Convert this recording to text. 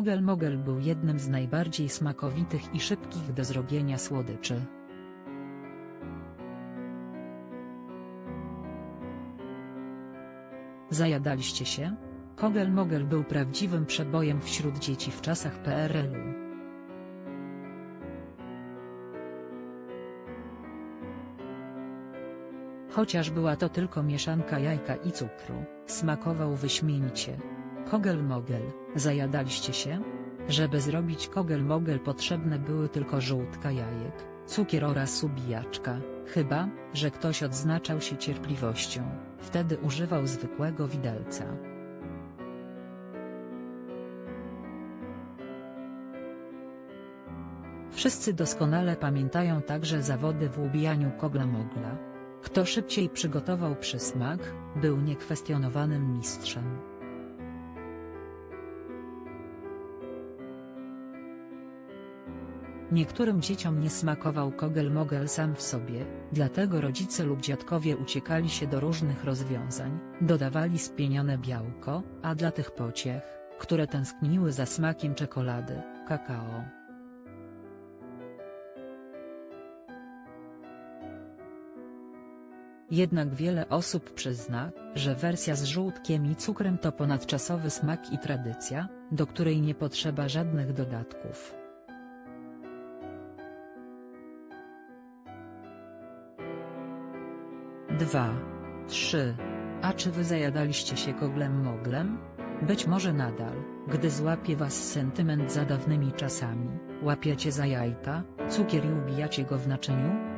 Kogel Mogel był jednym z najbardziej smakowitych i szybkich do zrobienia słodyczy. Zajadaliście się? Kogel Mogel był prawdziwym przebojem wśród dzieci w czasach PRL-u. Chociaż była to tylko mieszanka jajka i cukru, smakował wyśmienicie. Kogel Mogel, zajadaliście się? Żeby zrobić kogel mogel potrzebne były tylko żółtka jajek, cukier oraz ubijaczka, chyba, że ktoś odznaczał się cierpliwością, wtedy używał zwykłego widelca. Wszyscy doskonale pamiętają także zawody w ubijaniu kogla mogla. Kto szybciej przygotował przysmak, był niekwestionowanym mistrzem. Niektórym dzieciom nie smakował kogel mogel sam w sobie, dlatego rodzice lub dziadkowie uciekali się do różnych rozwiązań, dodawali spienione białko, a dla tych pociech, które tęskniły za smakiem czekolady, kakao. Jednak wiele osób przyzna, że wersja z żółtkiem i cukrem to ponadczasowy smak i tradycja, do której nie potrzeba żadnych dodatków. Dwa, trzy. A czy wy zajadaliście się koglem moglem? Być może nadal, gdy złapie was sentyment za dawnymi czasami, łapiecie za jajka, cukier i ubijacie go w naczyniu?